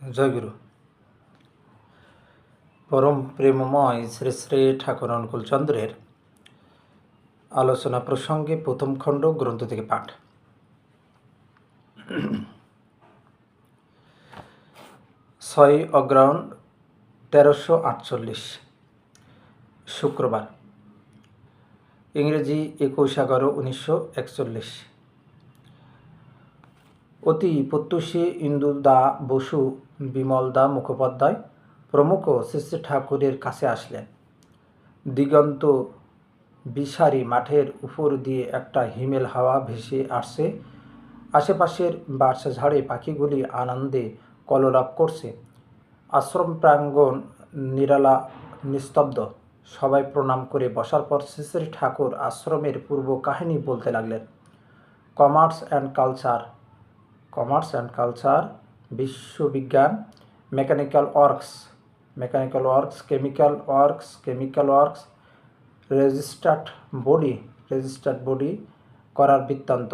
জয়গুরু। পরম প্রেমময় শ্রী শ্রী ঠাকুর অনুকূলচন্দ্রের আলোচনা প্রসঙ্গে প্রথম খণ্ড গ্রন্থ থেকে পাঠ। ছয় অগ্রাউন্ড তেরোশো আটচল্লিশ, শুক্রবার। ইংরেজি একুশ এগারো উনিশশো একচল্লিশ। অতি প্রত্যুষী ইন্দু দা বসু বিমল দা মুখোপাধ্যায় প্রমুখ শ্রী ঠাকুরের কাছে আসলেন। দিগন্ত বিশারি মাঠের উপর দিয়ে একটা হিমেল হাওয়া ভেসে আসছে। আশেপাশের বার্ষা ঝাড়ে পাখিগুলি আনন্দে কলরব করছে। আশ্রম প্রাঙ্গণ নিরালা নিস্তব্ধ। সবাই প্রণাম করে বসার পর শ্রী ঠাকুর আশ্রমের পূর্ব কাহিনী বলতে লাগলেন। Commerce and culture commerce and culture বিশ্ববিজ্ঞান mechanical works mechanical works chemical works chemical works registered body registered body করার বৃত্তান্ত।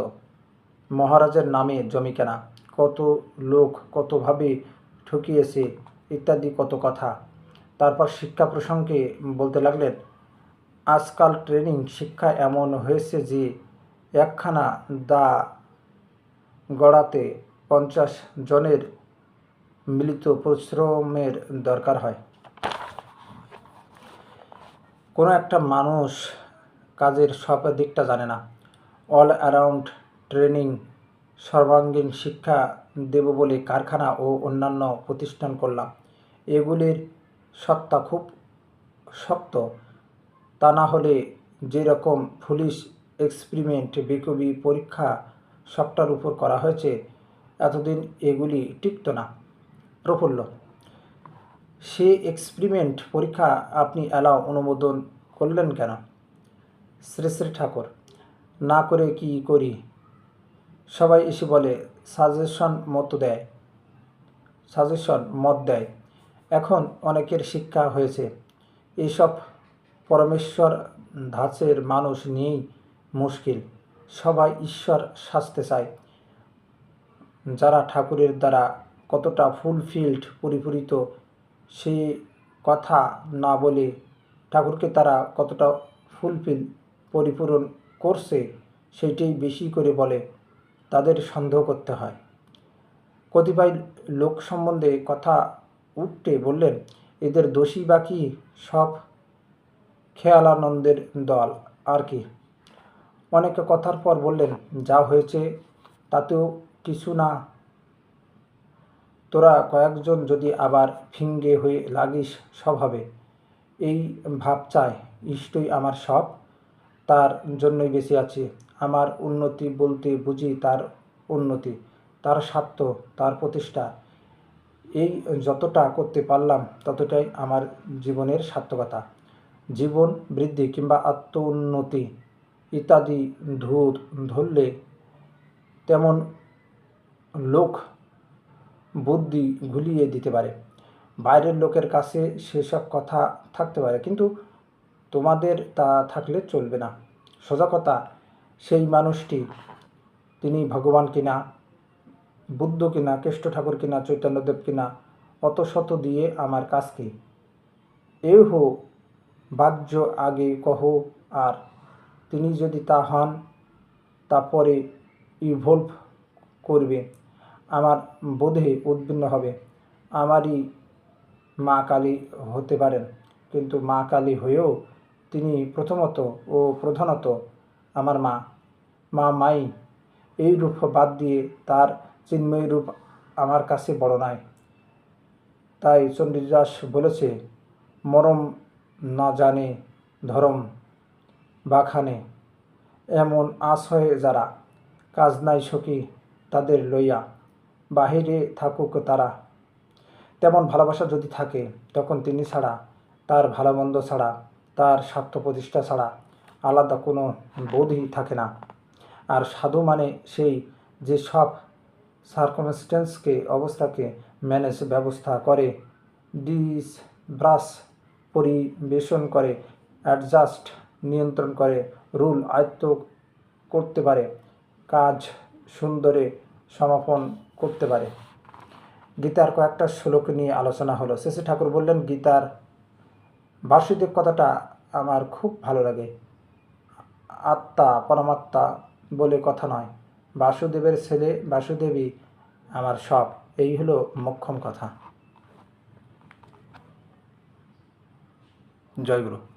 মহারাজের নামে জমি কেনা, কত লোক কতভাবে ঠকিয়েছে ইত্যাদি কত কথা। তারপর শিক্ষা প্রসঙ্গে বলতে লাগলেন, আজকাল ট্রেনিং শিক্ষা এমন হয়েছে যে একখানা দা গড়াতে পঞ্চাশ জনের মিলিত পরিশ্রমের দরকার হয়। কোনো একটা মানুষ কাজের সব দিকটা জানে না। অল অ্যারাউন্ড ট্রেনিং, সর্বাঙ্গীন শিক্ষা দেব বলে কারখানা ও অন্যান্য প্রতিষ্ঠান করলাম। এগুলির সত্তা খুব শক্ত। তা না হলে যেরকম পুলিশ এক্সপেরিমেন্ট বিকবি পরীক্ষা সবটার উপর করা হয়েছে, এতদিন এগুলি টিকত না। প্রফুল্ল, সে এক্সপেরিমেন্ট পরীক্ষা আপনি অ্যালাও অনুমোদন করলেন কেন? শ্রী শ্রী ঠাকুর, না করে কি করি? সবাই এসে বলে সাজেশন মত দেয়। সাজেশন মত দেয়। এখন অনেকের শিক্ষা হয়েছে এইসব পরমেশ্বর ধাঁচের মানুষ নিয়েই মুশকিল। সবাই ঈশ্বর সাজতে চায়। যারা ঠাকুরের দ্বারা কতটা ফুলফিল্ড পরিপূরিত, সে কথা না বলে ঠাকুরকে তারা কতটা ফুলফিল পরিপূরণ করছে, সেইটাই বেশি করে বলে, তাদের সন্দেহ করতে হয়। কতিপয় লোক সম্বন্ধে কথা উঠতে বললেন, এদের দোষী বাকি সব খেয়ালানন্দের দল, আর কি? অনেকে কথার পর বললেন, যা হয়েছে তাতেও কিছু না। তোরা কয়েকজন যদি আবার ফিঙ্গে হয়ে লাগিস সব হবে এই ভাব চায় ইষ্টই আমার সব। তার জন্যই বেঁচে আছি। আমার উন্নতি বলতে বুঝি তার উন্নতি, তার স্বার্থ, তার প্রতিষ্ঠা। এই যতটা করতে পারলাম, ততটাই আমার জীবনের সার্থকতা। জীবন বৃদ্ধি কিংবা আত্ম উন্নতি ইত্যাদি ধূর ধরলে তেমন লোক বুদ্ধি ঘুলিয়ে দিতে পারে। বাইরের লোকের কাছে সেসব কথা থাকতে পারে, কিন্তু তোমাদের তা থাকলে চলবে না। সোজা কথা, সেই মানুষটি, তিনি ভগবান কিনা, বুদ্ধ কিনা, কেষ্ট ঠাকুর কিনা, চৈতন্যদেব কিনা, অত শত দিয়ে আমার কাজ কি? এ হো বাহ্য আগে কহ আর তিনি যদি তা হন তারপরে ইভলভ করবে। আমার বোধে উদ্বিন্ন হবে। আমারই মা কালী হতে পারেন, কিন্তু মা কালী হয়েও তিনি প্রথমত ও প্রধানত আমার মা। মা মাই, এই রূপ বাদ দিয়ে তার চিন্ময় রূপ আমার কাছে বড় নয় তাই চণ্ডীদাস বলেছে, মরম না জানে ধরম। বাখানে। এমন আশয়ে যারা কাজ নাই সখী তাদের লইয়া বাহিরে থাকুক তারা। তেমন ভালোবাসা যদি থাকে, তখন তিনি ছাড়া, তার ভালো মন্দ ছাড়া, তার স্বার্থ প্রতিষ্ঠা ছাড়া আলাদা কোনো বোধই থাকে না। আর সাধু মানে সেই যে সব সার্কমস্টেন্সকে অবস্থাকে ম্যানেজ ব্যবস্থা করে ডিস ব্রাশ পরিবেশন করে অ্যাডজাস্ট নিয়ন্ত্রণ করে, রুল আয়ত্ত করতে পারে, কাজ সুন্দরে সমাপন করতে পারে। গীতার কয়েকটা শ্লোক নিয়ে আলোচনা হলো। শেষে ঠাকুর বললেন, গীতার বাসুদেব কথাটা আমার খুব ভালো লাগে। আত্মা পরমাত্মা বলে কথা নয়। বাসুদেবের ছেলে বাসুদেবী আমার সব। এই হলো মক্ষম কথা। জয় গুরু।